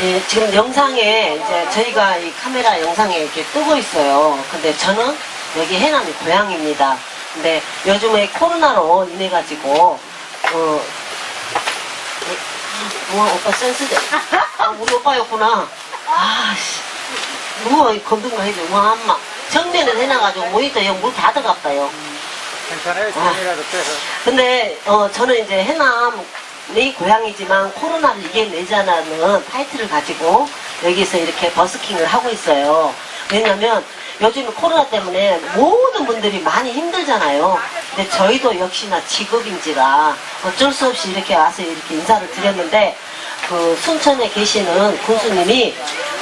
예, 지금 영상에 이제 저희가 이 카메라 영상에 이렇게 뜨고 있어요. 근데 저는 여기 해남이 고향입니다. 근데 요즘에 코로나로 인해 가지고 어, 와 오빠 센스대. 아, 우리 오빠였구나. 아씨, 건든 거 해줘. 와 엄마. 정리는 해놔가지고 모니터 물다 들어갔다요. 괜찮아요. 아. 돈이라도 빼서. 근데 어, 저는 이제 해남 내 고향이지만 코로나를 이겨내자는 타이틀을 가지고 여기서 이렇게 버스킹을 하고 있어요. 왜냐면 요즘 코로나 때문에 모든 분들이 많이 힘들잖아요. 근데 저희도 역시나 직업인지라 어쩔 수 없이 이렇게 와서 이렇게 인사를 드렸는데 그 순천에 계시는 군수님이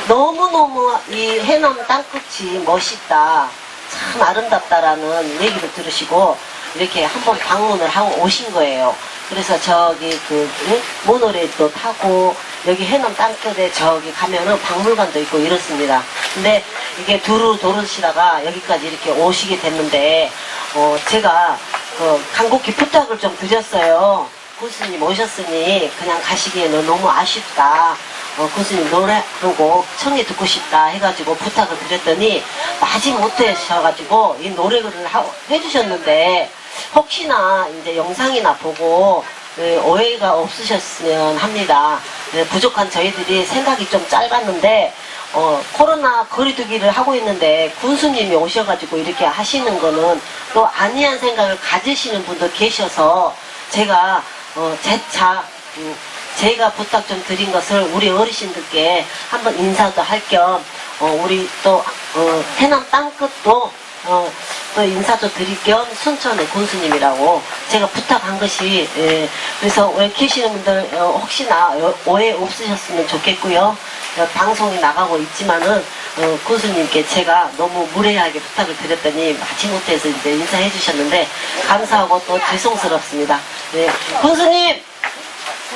너무너무 이 해남 땅끝이 멋있다. 참 아름답다라는 얘기를 들으시고 이렇게 한번 방문을 하고 오신 거예요. 그래서 저기 그 응? 모노레일도 타고 여기 해남 땅끝에 저기 가면은 박물관도 있고 이렇습니다. 근데 이게 두루 도르시다가 여기까지 이렇게 오시게 됐는데 어 제가 그 간곡히 부탁을 좀 드렸어요. 군수님 오셨으니 그냥 가시기에는 너무 아쉽다. 어, 군수님 노래 부르고 청해 듣고 싶다 해가지고 부탁을 드렸더니 마지 못하셔가지고 이 노래를 하- 해주셨는데 혹시나 이제 영상이나 보고 예, 오해가 없으셨으면 합니다. 예, 부족한 저희들이 생각이 좀 짧았는데 어, 코로나 거리두기를 하고 있는데 군수님이 오셔가지고 이렇게 하시는 거는 또 아니한 생각을 가지시는 분도 계셔서 제가 어, 재차 음, 제가 부탁 좀 드린 것을 우리 어르신들께 한번 인사도 할겸 어, 우리 또 어, 해남 땅끝도 어, 또 인사도 드릴 겸 순천의 군수님이라고 제가 부탁한 것이 예, 그래서 왜 계시는 분들 어, 혹시나 어, 오해 없으셨으면 좋겠고요 어, 방송이 나가고 있지만은 어, 군수님께 제가 너무 무례하게 부탁을 드렸더니 마지못해서 이제 인사해 주셨는데 감사하고 또 죄송스럽습니다 네, 군수님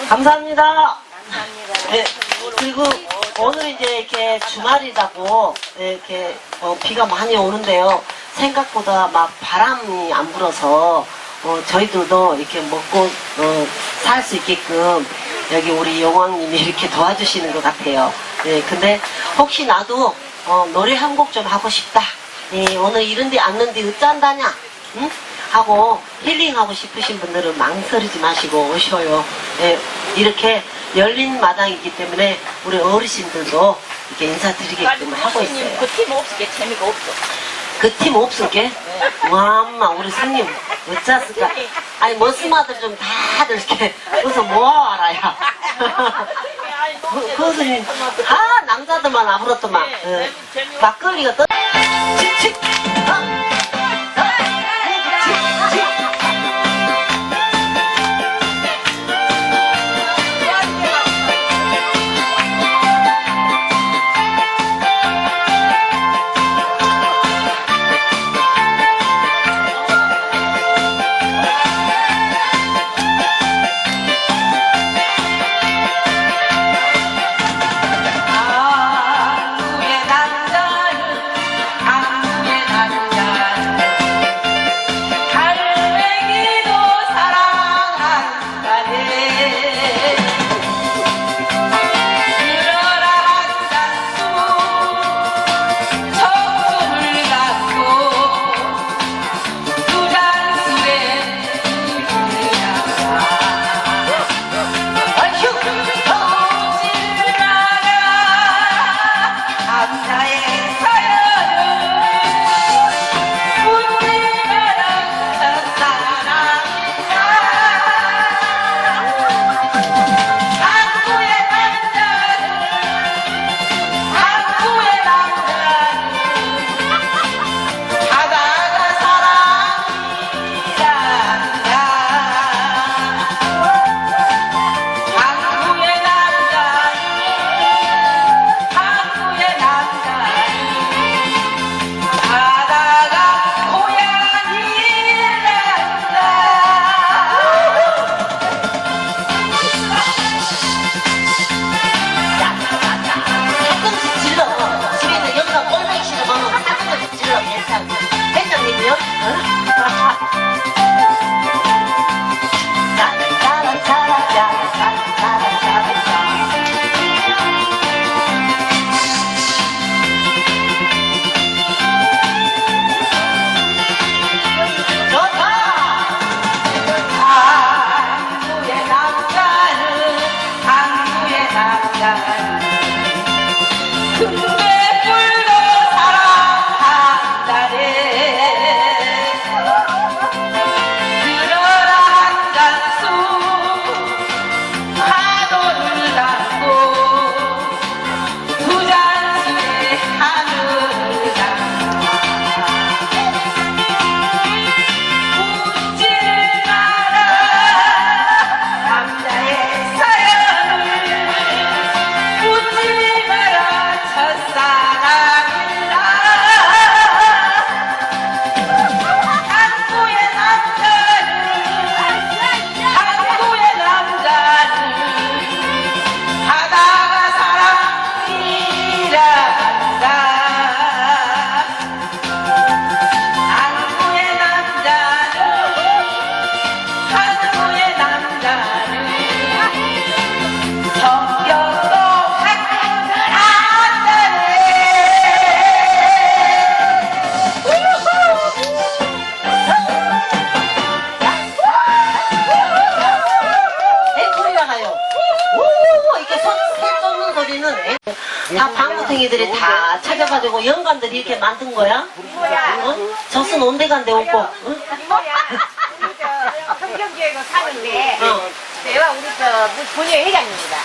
감사합니다. 네, 그리고 오늘 이제 이렇게 주말이라고 네, 이렇게 어, 비가 많이 오는데요. 생각보다 막 바람이 안 불어서 어, 저희들도 이렇게 먹고 어, 살 수 있게끔 여기 우리 영왕님이 이렇게 도와주시는 것 같아요. 네, 근데 혹시 나도 어, 노래 한 곡 좀 하고 싶다. 네, 오늘 이런데 앉는데 어쩐다냐? 응? 하고 힐링하고 싶으신 분들은 망설이지 마시고 오셔요. 예, 이렇게 열린 마당이기 때문에 우리 어르신들도 이렇게 인사드리게끔 하고 있어요. 그팀 없을게 재미가 없어. 그 팀 없을게? 와, 엄마, 우리 손님, 어쩌을까? 아니, 머스마들 좀 다들 이렇게, 어서 모아와라, 야. 그, 그 손님, 다 남자들만 아부렀더만. 예. 막걸리가 떠. 다 방구탱이들이 다 찾아가지고 영감들이 이렇게 만든 거야? 어? 젖은 온데간데 없고 응? 성경교회로 사는데 어. 내가 우리 저 본회 회장입니다.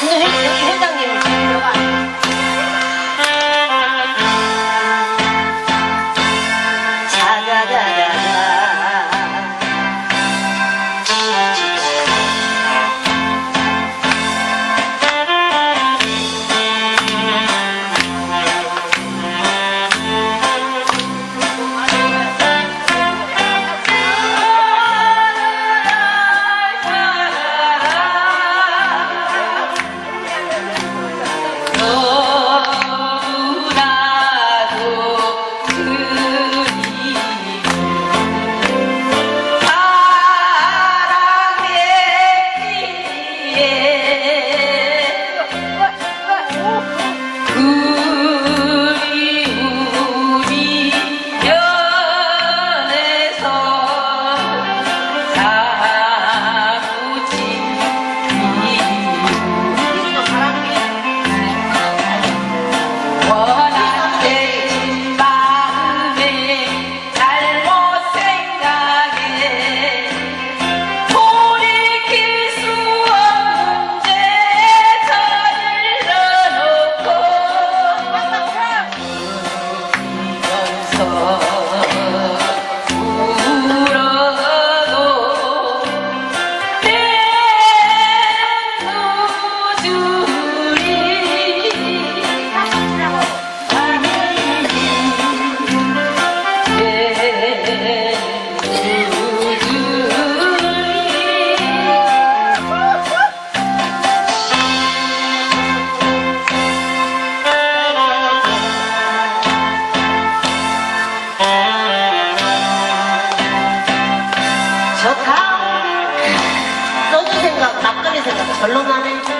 근데 회, 여기 회장님 자 막걸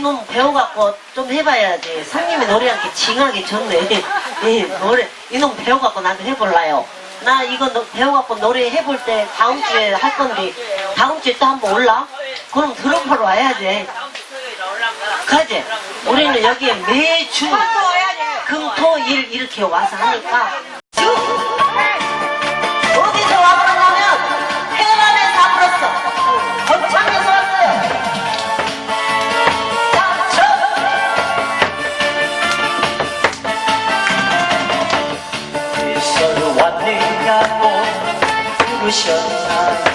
이놈 배워갖고 좀 해봐야지. 상님이 노래한 게 징하게 좋네. 이 노래 이놈 배워갖고 나도 해볼라요. 나 이거 너- 배워갖고 노래 해볼 때 다음 주에 할 건데 다음 주에 또 한번 올라? 그럼 들어보러 와야지. 가지? 우리는 여기에 매주 금 토 일 이렇게 와서 하니까 물으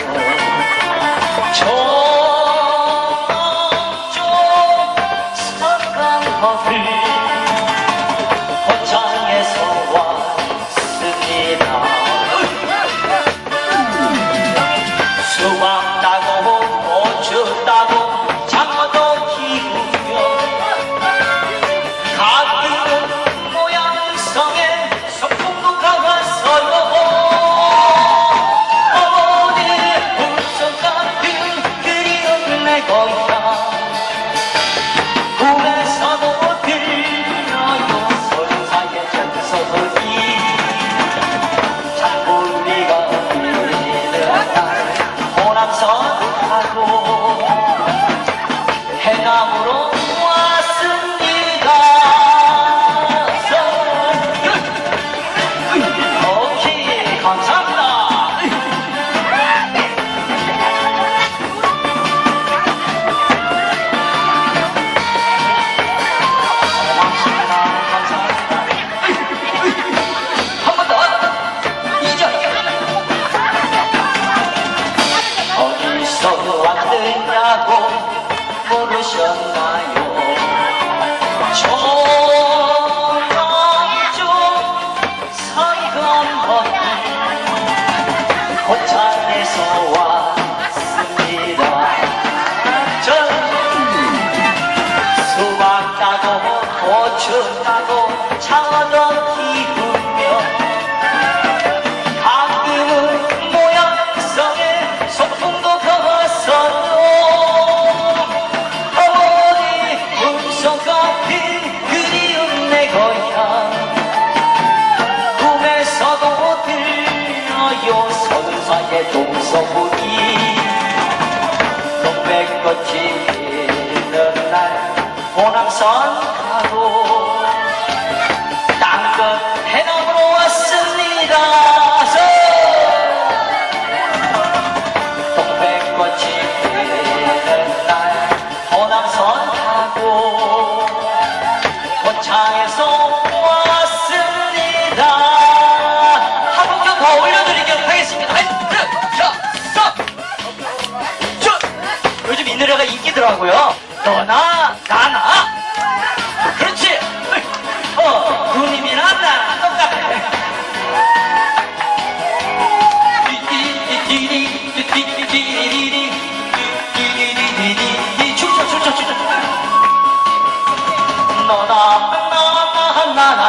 동서북이 동백꽃이 피는 날 호남선 가고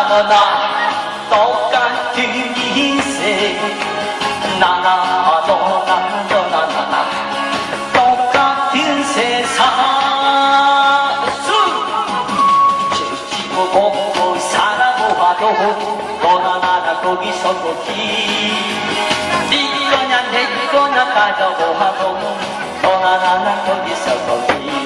나나 똑같은 인생. 나나 너나 너나 나나 똑같은 세상. 지고 보고 살아고 봐도 너나 나나 거기서 거기. 네 거냐 내 거냐 가져고 하도 너나 나나 거기서 거기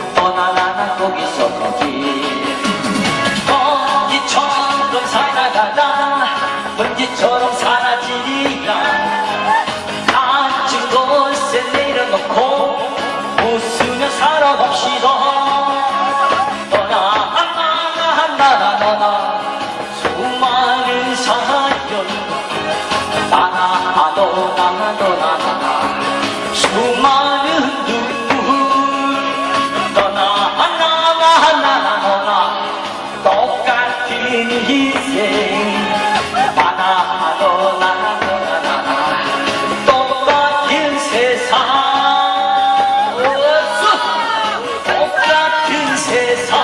너나 나나 거기서 거기 먼지처럼 살아가다 먼지처럼 사라지리라. 낮은 곳에 내려놓고 웃으며 살아갑시다. 너나 나나 나나 너나 수많은 사연 나나 너나 나나 나나 너나 너나 나나 똑같은 세상 똑같은 세상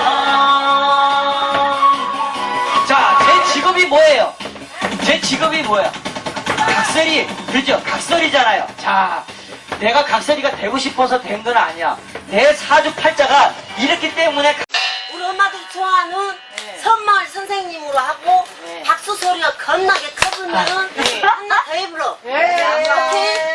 자, 제 직업이 뭐예요? 제 직업이 뭐야? 각설이, 그죠? 각설이잖아요. 자, 내가 각설이가 되고 싶어서 된 건 아니야. 내 사주 팔자가 이렇기 때문에 겁나게 커지면은 네. 하나 더 해불러. 네. 오케이.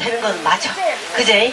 되는 건 맞아. 그제?